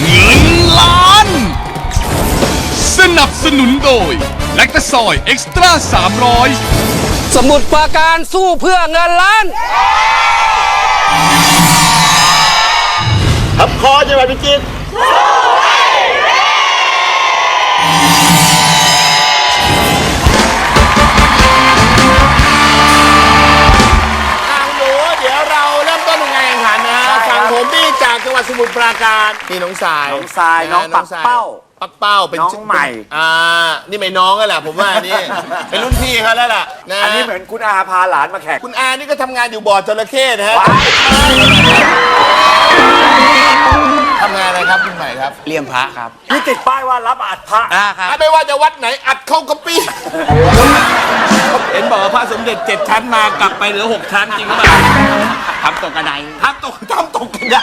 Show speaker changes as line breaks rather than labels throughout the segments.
เงินล้าน สนับสนุนโดยแลคตาซอยเอ็กซ์ตร้า300
สมุดปราการสู้เพื่อเงินล้าน
ทับคอจังหวัดพิจิตร ปราการนี่น้องสาย
น้องทรายน้องปักเป้า
ปักเป้าเป็น
น้อง
ชื่
ใหม่
อ่า นี่ไม่น้องกันแหละผมว่านี่ เป็นรุ่นพี่เขาแล้วล่ะนะ
อันนี้เหมือนคุณอาพาหลานมาแข่ง
คุณอานี่ก็ทำงานอยู่บ่อจระเข้นะฮะ
ว้าย
ทำงานอะไรครับคุณใหม่ครับ
เลี่ยมพระครับ
นี่ติดป้ายว่ารับอัดพระ
อ่าครับ
ไม่ว่าจะวัดไหนอัดเข้ากระปี้ เห็นบอกว่าพระสมเด็จเจ็ดชั้นมากลับไปเหลือหกชั้นจริงหรือเปล่า
ทำตกกระได
ทำตกทำตกกันได้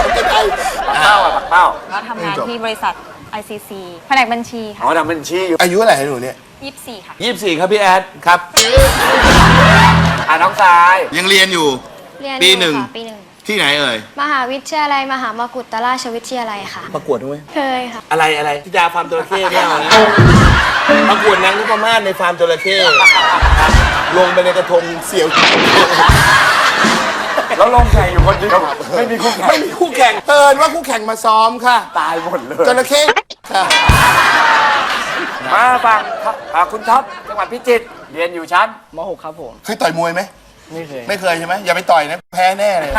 ตกกันได้
ปักเป้าอะปักเป้า
ก็ทำงานที่บริษัท ICC แผนกบัญชีค่ะ
อ๋อทำบัญชีอยู่
อายุอะไรหนูเนี่ย
24ค่ะ
ยี่สิบสี่ครับพี่แอดครับ
อะน้องทราย
ยังเรียนอยู่
เรียน
ปีหนึ่ง
อยู่ค่ะปีหนึ่ง
ที่ไหนเอ่ย
มหาวิทยาลัย มหามกุฏราชวิทยาลัยค่ะ
ประกวดด้วย
เคยค่ะ
อะไรอะไรที่ดาฟาร์มจระเข้ไม่เอานะประกวดนางนพมาศในฟาร์มจระเข้ลงไปในกระทงเสี่ยว
แล้วลงแข่งอยู่คนเดียวไม่มีคู่แข่ง
ไม่มีคู่แข่งเอิญว่าคู่แข่งมาซ้อมค่ะ
ตายหมดเลย
จระเข้ค่ะ
มาฟังอะคุณท็อปจังหวัดพิจิตรเรียนอยู่ชั้น
ม .6 ครับผม
เคยต่อยมวยไหม
ไม่เคย
ไม่เคยใช่ไหมอย่าไปต่อยนะ แพ้แน่เลย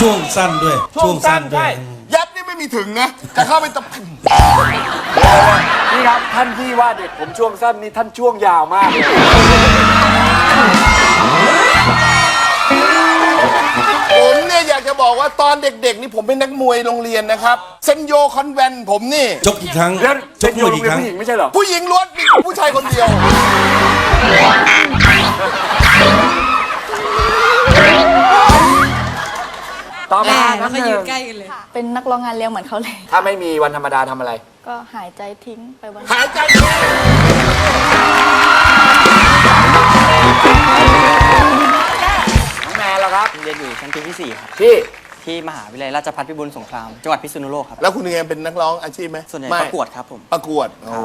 ช่วงสั้นด้วยช่วงสั้นด้วย
ยับนี่ไม่มีถึงนะ จะเข้าไปตะ
นี่ครับท่านที่ว่าเด็กผมช่วงสั้นนี่ท่านช่วงยาวมากเลย
ผมเนี่ยอยากจะบอกว่าตอนเด็กๆ นี่ผมเป็นนักมวยโรงเรียนนะครับ เซนโยคอนแวนต์ผมนี่
จกอีกครั้ง
เรื่อง
จ
เป็
ก
น
ม
อยู่
วย
โร
อี
ง
ก
เรีย
คนรั้ง
ผู้หญิงไม่ใช่เหรอ
ผู้หญิงล้วนมีผู้ชายคนเดียว
ต่อมา
แล้
น้ำ
ว
ห
ก็ยื
นึ่
น
ง
ใกล้กันเลย
เป็นนักร้องงานเลี้ยงเหมือนเขาเลย
ถ้าไม่มีวันธรรมดาทำอะไร
ก็หายใจทิ้งไปวัน
หายใจ
น้องแมนแล้วครับ
เรียนอยู่ชั้นปีที่4ครับ
พี่
ที่มหาวิทยาลัยราชภัฏพิบูลสงคราม จังหวัดพิษณุโลกครับ
แล้วคุณยังไงเป็นนักร้องอาชีพไหม
ส่วนใหญ่
ไม่
ประกวดครับผม
ประกวด โอ้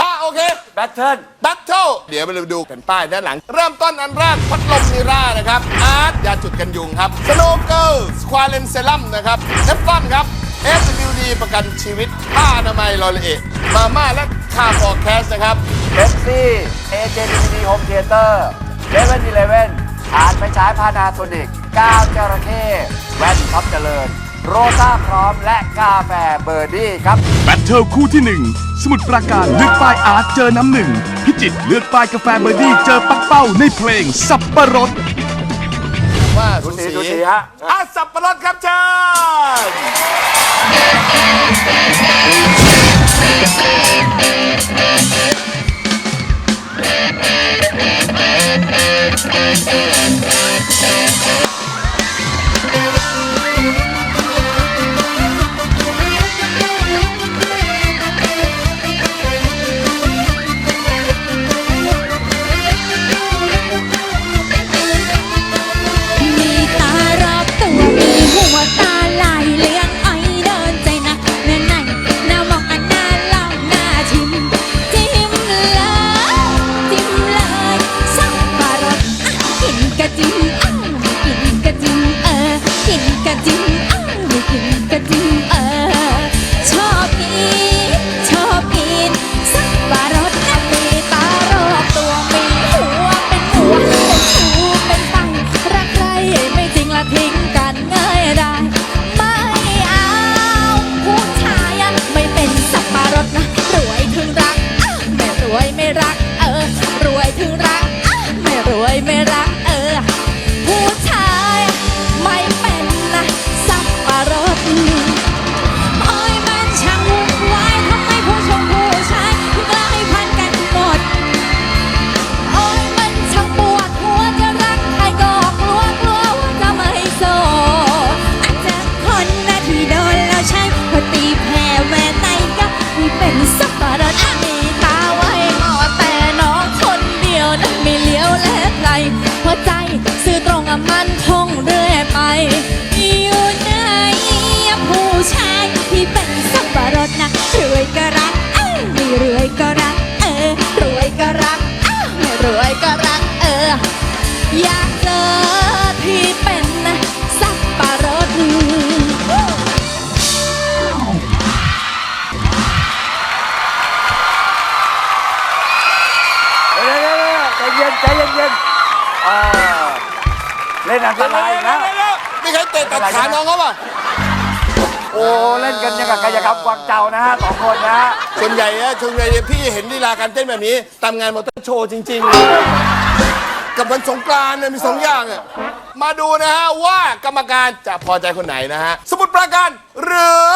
อะโอเค
แบทเทิล
แบทเทิลเดี๋ยวไปดูแผ่นป้ายด้านหลัง เริ่มต้นอันแรกพัดลมนิร่านะครับ อาร์ตยาจุดกันยุงครับสโนเกิลสควาเลนเซลัมนะครับเอฟฟอนครับ SWD ประกันชีวิตผ้าอนามัยลอเลเอะมาม่าและคาร์ฟอร์แคสนะครับ
เอฟซีเอเจดีดีโฮมเทเตอร์เลเว่นอีเลเว่นอ่านไปใช้พานาโซนิก ก้าวจระเข้แว่นท็อปเจริญ โรซ่าพร้อมและกาแฟเบอร์ดี้ครับ
แบทเทิลคู่ที่ 1 สมุดปราการเลือกป้ายอาร์ตเจอน้ำหนึ่ง พิจิตรเลือกป้ายกาแฟเบอร์ดี้เจอปักเป้าในเพลงสับปะรด
ว่า
ดู
สู
สี
สี
ดูสีฮะ
อะสับปะรดครับเชิญ
เย็นๆใจเย็นอ่าเล่น
อันตรายอีก
ม่ใครเตะตัดขาน้องเขาป่ะ
โอ้เล่นกันยังกับกายกรรมกวางเจ้านะฮะสองคนนะฮะ
ส่วนใหญ่อะส่วนใหญ่พี่เห็นลีลาการเต้นแบบนี้ตามงานมอเตอร์โชว์จริงๆ กับวันสงกรานต์เนี่ยมีสองอย่างอะมาดูนะฮะว่ากรรมการจะพอใจคนไหนนะฮะสมุดประการหรือ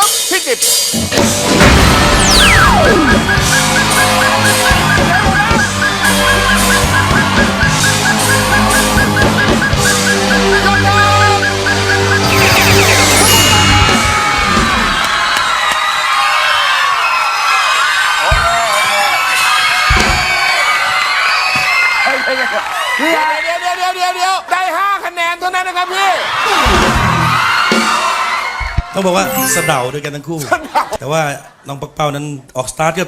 ยวเดี๋ยวเดี๋ยวเดี๋ยวเดี๋ยวได้ 5 คะแนนเท่านั้นนะครับพี่
ต้องบอกว่าสะเดาด้วยกันทั้งคู่ แต่ว่าน้องปักเป้านั้นออกสตาร์ทก็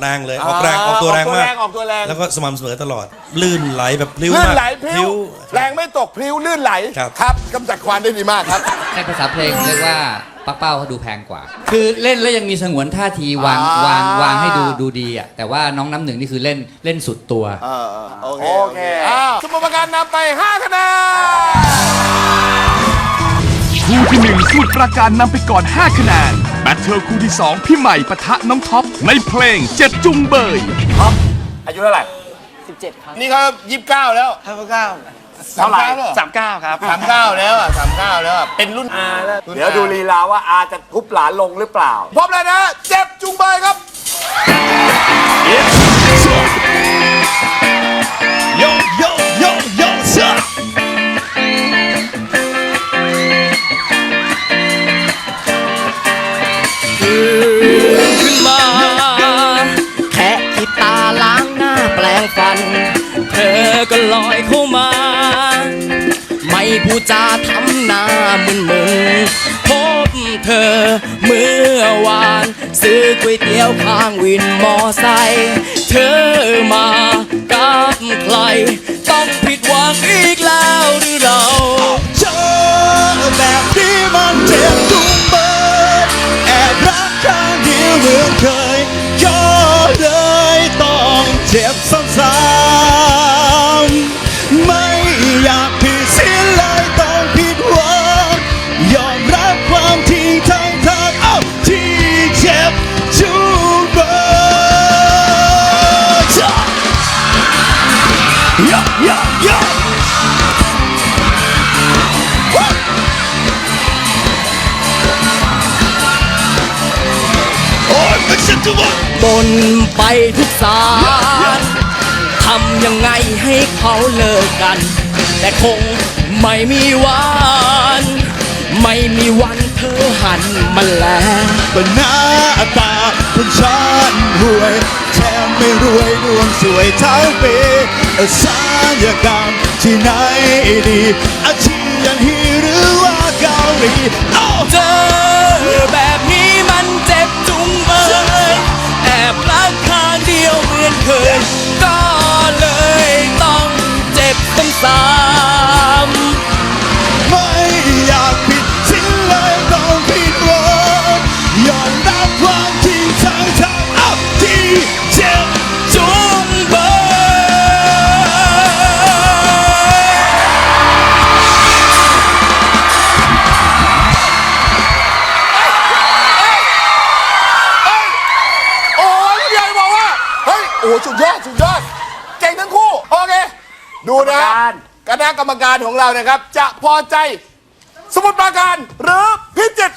แรงเลยออกแรงออกตัวแรงมาก
ออกตัวแรง
แล้วก็สม่ำเสมอตลอด ลื่นไหลแบบพลิ้ว
ลื่น
มาก
ไหลพลิ้วแรงไม่ตกพลิ้วลื่นไหล
ครับ
ครับกำจัดควันได้ดีมากครับ
ในภาษาเพลงเรียกว่าปักเป้าเขาดูแพงกว่า คือเล่นแล้วยังมีสงวนท่าทีวาง
อ่าวา
งวางให้ดูดูดีอะแต่ว่าน้องน้ำหนึ่งนี่คือเล่นเล่นสุดตัว
เออเออโอเค
โอเค
อ้าวสมุดปราการนำไป5คะแนน
คู่ที่1สมุทรปราการนำไปก่อน 5 คะแนน แบทเทิลคู่ที่ 2 พี่ใหม่ปะทะน้องท็อป ในเพลงเจ็ดจุงเบย
อายุเท่าไหร่
17 ครับ
นี่เขายี่สิบเก้าแล้ว
ห้าเก้า
เท่าไหร่
สามเก้าครับ
สามเก้าแล้วอะสามเก้าแล้วอะเป็นรุ่นอาแล้ว
เดี๋ยวดูลีลาว่าอาจะทุบหลานลงหรือเปล่า
พบแล้วนะ เจ็บจุงเบยครับ
จาทำหน้ามึนมึนพบเธอเมื่อวาน ซื้อก๋วยเตี๋ยวข้างวินมอไซค์เธอมากับใคร ต้องผิดหวังอีกแล้วหรือเรา
Yo, yo, yo!
บนไปทุกสารทำยังไงให้เขาเลิกกัน แต่คงไม่มีวัน ไม่มีวันเธอหันมาแล
ก็หน้าตาคนฉันรวย ไม่รวยดวงสวยเท่าเปีศัลยกรรมที่ไหนดีอาชีพยันฮีหรือว่าเกาหลีเอา
เจอแบบนี้มันเจ็บจุงเบยแอบรักข้างเดียวเหมือนเคยก็เลย
สุดยอ
ด สุดยอด เก่งทั้งคู่ โอเค ดูนะ
กรรมการ
คณะกรรมการของเรานะครับ จะพอใจ สมุทรปราการหรือพิจิตร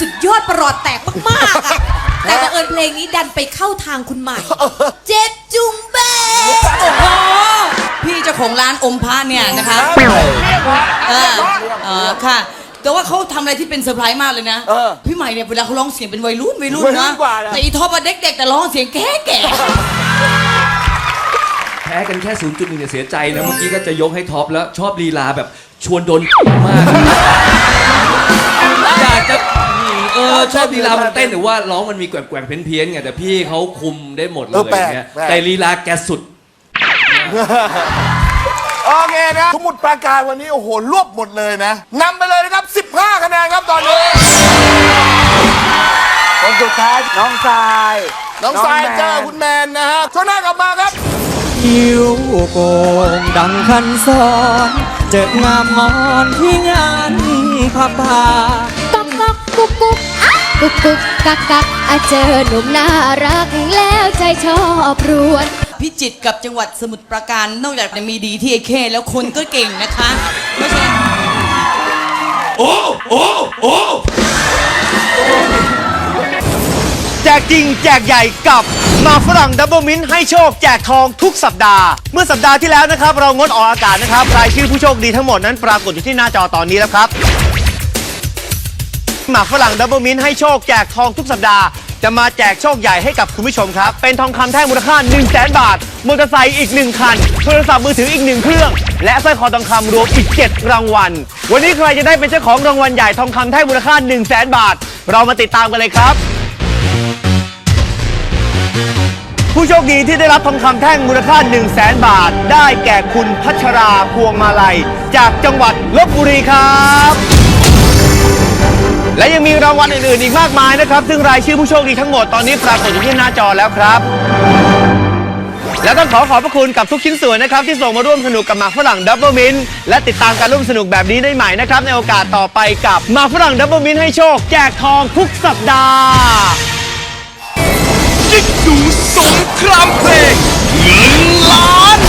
สุดยอดประหลอดแตกมากๆอะแต่บังเอิญเพลงนี้ดันไปเข้าทางคุณใหม่ เจ็บจุงเบย
โอ้โหพี่เจ้าของร้านอมพระเนี่ยนะคะเออเออค่ะ แต่ว่าเขาทำอะไรที่เป็นเซอร์ไพรส์มากเลยนะ
เออ
พี่ใหม่เนี่ยเวลาเขาร้องเสียงเป็นวัยรุ่นวัยรุ่น
วัยรุ่
นะ
นกว่านะ
แต่อีท็อปอะเด็กๆแต่ร้องเสียงแก่แก่
แพ้กันแค่ 0.1เนี่ยเสียใจนะ เมื่อกี้ก็จะยกให้ท็อปแล้ว ชอบลีลาแบบชวนโดนมากอยาก เราชอบลีลามันเต้นหรือว่าร้องมันมีแกว่งๆเพี้ยนๆไงแต่พี่เขาคุมได้หมดเลย
เออแปลก
เงี้ย
แปลก
แต่ลีลาแกสุด
โอเคนะสมุดปราการวันนี้โอ้โหรวบหมดเลยนะนำไปเลยนะครับ 15 คะแนนครับตอนนี้
คนสุดท้ายน้องทราย
น้องทราย
แมน
เจอคุณแมนนะฮะช่วงหน้ากลับมาครับ
คิ้วโกงดังคันสอน เจองามงอนที่งานพับผ้า
ก๊อกก๊อกกุ๊กกุ๊กอะ กุ๊กกุ๊กกักกักอะเจอหนุ่มน่ารักแล้วใจชอบรวน
พิจิตรกับจังหวัดสมุทรปราการนอกจากจะมีดีที่ไอ้เคแล้วคนก็เก่งนะคะไม่ใช่
โอ้โอ้โอ้
แจกจริงแจกใหญ่กับมาฝรั่งดับเบิลมินท์ให้โชคแจกทองทุกสัปดาห์ เมื่อสัปดาห์ที่แล้วนะครับ เรางดออกอากาศนะครับรายชื่อผู้โชคดีทั้งหมดนั้นปรากฏอยู่ที่หน้าจอตอนนี้แล้วครับ หมากฝรั่งดับเบิลมินท์ให้โชคแจกทองทุกสัปดาห์ จะมาแจกโชคใหญ่ให้กับคุณผู้ชมครับ เป็นทองคำแท่งมูลค่า1 0 0 0 0แบาท มอเตอร์ไซค์อีก 1 คัน โทรศัพท์มือถืออีก 1 เครื่อง และสร้อยคอทองคำรวมอีก 7 รางวัล วันนี้ใครจะได้เป็นเจ้าของรางวัลใหญ่ทองคำแท่งมูลค่า1 0 0 0 0แบาท เรามาติดตามกันเลยครับ ผู้โชคดีที่ได้รับทองคำแท่งมูลค่า 1 0 0 0 0แบาท ได้แก่คุณพัชราพวงมาลัย จากจังหวัดลบบุรีครับ และยังมีรางวัลอื่นๆอีกมากมายนะครับ ซึ่งรายชื่อผู้โชคดีทั้งหมดตอนนี้ปรากฏอยู่ที่หน้าจอแล้วครับ และต้องขอขอบพระคุณกับทุกชิ้นส่วนนะครับ ที่ส่งมาร่วมสนุกกับหมากฝรั่งดับเบิลมินและติดตามการร่วมสนุกแบบนี้ได้ใหม่นะครับ ในโอกาสต่อไปกับหมากฝรั่งดับเบิลมินให้โชคแจกทองทุกสัปดาห์
ยิ่งดูสงครามเพลงเงินล้าน